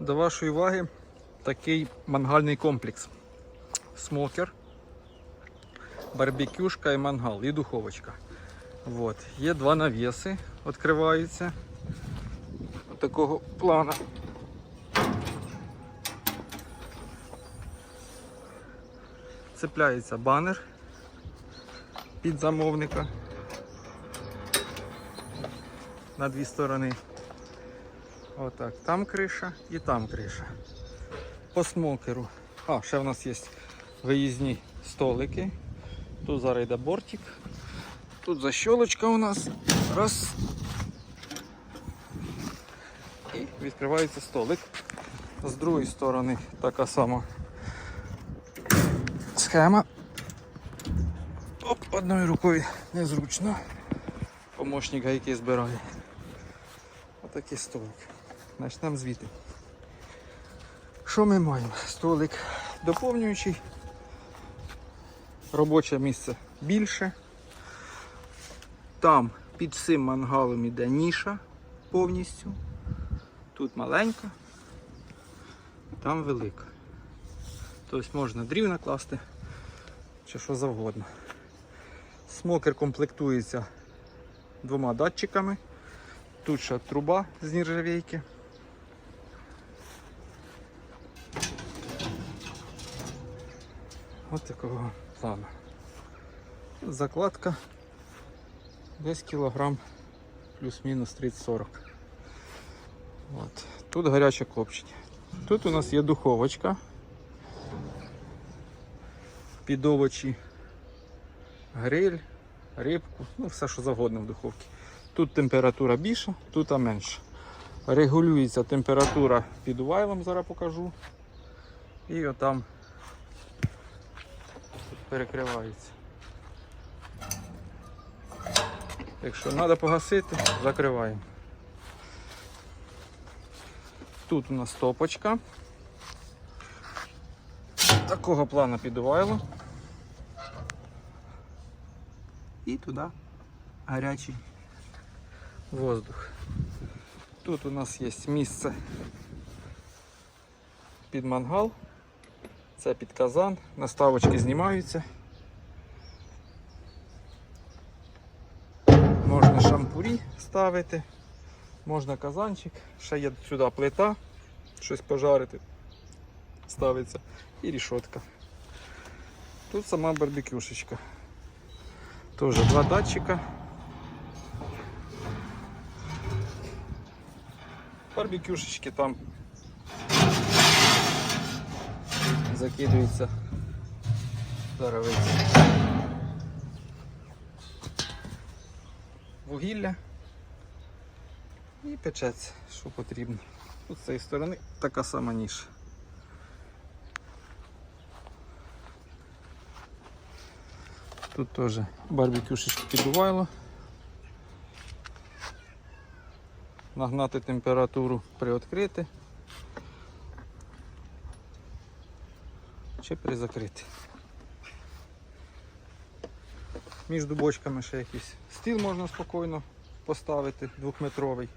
До вашої уваги такий мангальний комплекс. Смокер, барбекюшка і мангал, і духовочка. Вот. Є два навіси, відкриваються. Ось такого плана. Цепляється банер під замовника на дві сторони. Отак, там криша і там криша. По смокеру. А, ще в нас є виїзні столики. Тут зараз йде бортик. Тут защолочка у нас. Раз. І відкривається столик. З другої сторони така сама схема. Оп, одною рукою незручно. Помощник гайки збирає. Отакий столик. Почнемо звідти. Що ми маємо? Столик доповнюючий. Робоче місце більше. Там під цим мангалом іде ніша повністю. Тут маленька, там велика. Тобто можна дрів накласти чи що завгодно. Смокер комплектується двома датчиками. Тут ще труба з нержавейки. Ось такого плану. Закладка десь кілограм плюс-мінус 30-40. От. Тут гаряче копчення. Тут у нас є духовочка. Під овочі, гриль, рибку, ну все що завгодно в духовці. Тут температура більша, тут менша. Регулюється температура під увайлом, зараз покажу. І отам перекривається. Якщо треба погасити, закриваємо. Тут у нас стопочка. Такого плану підувайло. І туди гарячий воздух. Тут у нас є місце під мангал, це під казан, наставочки знімаються. Можна шампурі ставити, можна казанчик, ще є сюди плита, щось пожарити, ставиться і рішотка. Тут сама барбекюшечка. Теж два датчика. Барбекюшечки там закидується заравиться. Вугілля і печеться, що потрібно. Тут з цієї сторони така сама ніша. Тут теж барбекюшечки підувайло. Нагнати температуру приоткрити чи призакрити. Між бочками ще якийсь стіл можна спокійно поставити двохметровий.